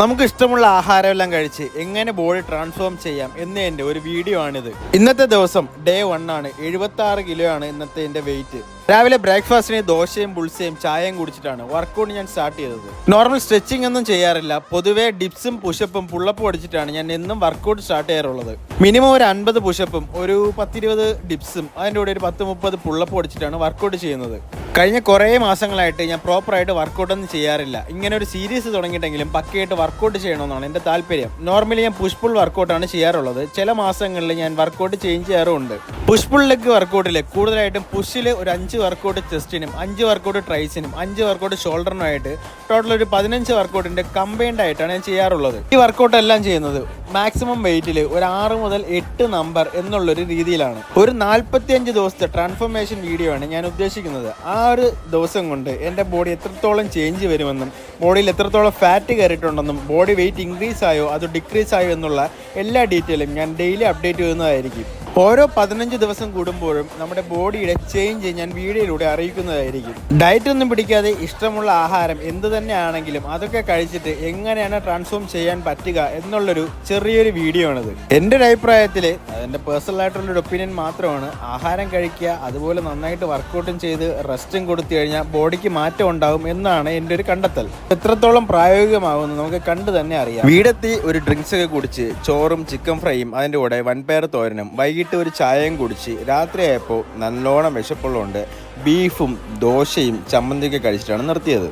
നമുക്ക് ഇഷ്ടമുള്ള ആഹാരമെല്ലാം കഴിച്ച് എങ്ങനെ ബോഡി ട്രാൻസ്ഫോം ചെയ്യാം എന്നതിന്റെ ഒരു വീഡിയോ ആണിത്. ഇന്നത്തെ ദിവസം ഡേ വൺ ആണ്. എഴുപത്തി ആറ് കിലോ ആണ് ഇന്നത്തെ എന്റെ വെയിറ്റ് രാവിലെ ബ്രേക്ക്ഫാസ്റ്റിന് ദോശയും പുൾസയും ചായയും കുടിച്ചിട്ടാണ് വർക്കൗട്ട് ഞാൻ സ്റ്റാർട്ട് ചെയ്തത്. നോർമൽ സ്ട്രെച്ചിങ് ഒന്നും ചെയ്യാറില്ല. പൊതുവേ ഡിപ്സും പുഷപ്പും പുള്ളപ്പും അടിച്ചിട്ടാണ് ഞാൻ എന്നും വർക്കൗട്ട് സ്റ്റാർട്ട് ചെയ്യാറുള്ളത്. മിനിമം ഒരു അൻപത് പുഷപ്പും ഒരു പത്തിരുപത് ഡിപ്സും അതിന്റെ കൂടെ ഒരു പത്ത് മുപ്പത് പുള്ളപ്പും അടിച്ചിട്ടാണ് വർക്കൗട്ട് ചെയ്യുന്നത്. കഴിഞ്ഞ കുറേ മാസങ്ങളായിട്ട് ഞാൻ പ്രോപ്പറായിട്ട് വർക്കൗട്ടൊന്നും ചെയ്യാറില്ല. ഇങ്ങനെ ഒരു സീരീസ് തുടങ്ങിയിട്ടെങ്കിലും പക്കയായിട്ട് വർക്കൗട്ട് ചെയ്യണമെന്നാണ് എന്റെ താല്പര്യം. നോർമലി ഞാൻ പുഷ് പുൾ വർക്കൗട്ടാണ് ചെയ്യാറുള്ളത്. ചില മാസങ്ങളിൽ ഞാൻ വർക്കൗട്ട് ചേഞ്ച് ചെയ്യാറുമുണ്ട്. പുഷ് പുൾ ലെഗ് വർക്കൗട്ടിൽ കൂടുതലായിട്ടും പുഷിൽ ഒരു അഞ്ച് വർക്കൗട്ട് ചെസ്റ്റിനും അഞ്ച് വർക്കൗട്ട് ട്രൈസിനും അഞ്ച് വർക്കൗട്ട് ഷോൾഡറിനുമായിട്ട് ടോട്ടൽ ഒരു പതിനഞ്ച് വർക്കൗട്ടിന്റെ കമ്പൈൻഡ് ആയിട്ടാണ് ഞാൻ ചെയ്യാറുള്ളത്. ഈ വർക്കൗട്ട് എല്ലാം ചെയ്യുന്നത് മാക്സിമം വെയിറ്റിൽ ഒരു ആറ് മുതൽ എട്ട് നമ്പർ എന്നുള്ളൊരു രീതിയിലാണ്. ഒരു നാൽപ്പത്തിയഞ്ച് ദിവസത്തെ ട്രാൻസ്ഫോർമേഷൻ വീഡിയോ ആണ് ഞാൻ ഉദ്ദേശിക്കുന്നത്. ആ ഒരു ദിവസം കൊണ്ട് എന്റെ ബോഡി എത്രത്തോളം ചേഞ്ച് വരുമെന്നും ബോഡിയിൽ എത്രത്തോളം ഫാറ്റ് കയറിയിട്ടുണ്ടെന്നും ബോഡി വെയിറ്റ് ഇൻക്രീസ് ആയോ അതോ ഡിക്രീസ് ആയോ എന്നുള്ള എല്ലാ ഡീറ്റെയിലും ഞാൻ ഡെയിലി അപ്ഡേറ്റ് ചെയ്യുന്നതായിരിക്കും. ഓരോ പതിനഞ്ച് ദിവസം കൂടുമ്പോഴും നമ്മുടെ ബോഡിയുടെ ചേഞ്ച് ഞാൻ വീഡിയോയിലൂടെ അറിയിക്കുന്നതായിരിക്കും. ഡയറ്റ് ഒന്നും പിടിക്കാതെ ഇഷ്ടമുള്ള ആഹാരം എന്ത് തന്നെ ആണെങ്കിലും അതൊക്കെ കഴിച്ചിട്ട് എങ്ങനെയാണ് ട്രാൻസ്ഫോം ചെയ്യാൻ പറ്റുക എന്നുള്ളൊരു ചെറിയൊരു വീഡിയോ ആണിത്. എന്റെ ഒരു അഭിപ്രായത്തിൽ അതെന്റെ പേഴ്സണൽ ആയിട്ടുള്ള ഒരു ഒപ്പീനിയൻ മാത്രമാണ് ആഹാരം കഴിക്കുക അതുപോലെ നന്നായിട്ട് വർക്കൗട്ടും ചെയ്ത് റെസ്റ്റും കൊടുത്തു കഴിഞ്ഞാൽ ബോഡിക്ക് മാറ്റം ഉണ്ടാകും എന്നാണ് എന്റെ ഒരു കണ്ടെത്തൽ. എത്രത്തോളം പ്രായോഗികമാകുമെന്ന് നമുക്ക് കണ്ടു തന്നെ അറിയാം. വീടെത്തി ഒരു ഡ്രിങ്ക്സ് ഒക്കെ കുടിച്ച് ചോറും ചിക്കൻ ഫ്രൈയും അതിന്റെ കൂടെ വൻപയർ തോരനും വൈകിട്ട് ഒരു ചായയും കുടിച്ച് രാത്രിയായപ്പോൾ നല്ലോണം വിശപ്പുള്ളതുകൊണ്ട് ബീഫും ദോശയും ചമ്മന്തിയൊക്കെ കഴിച്ചിട്ടാണ് നിർത്തിയത്.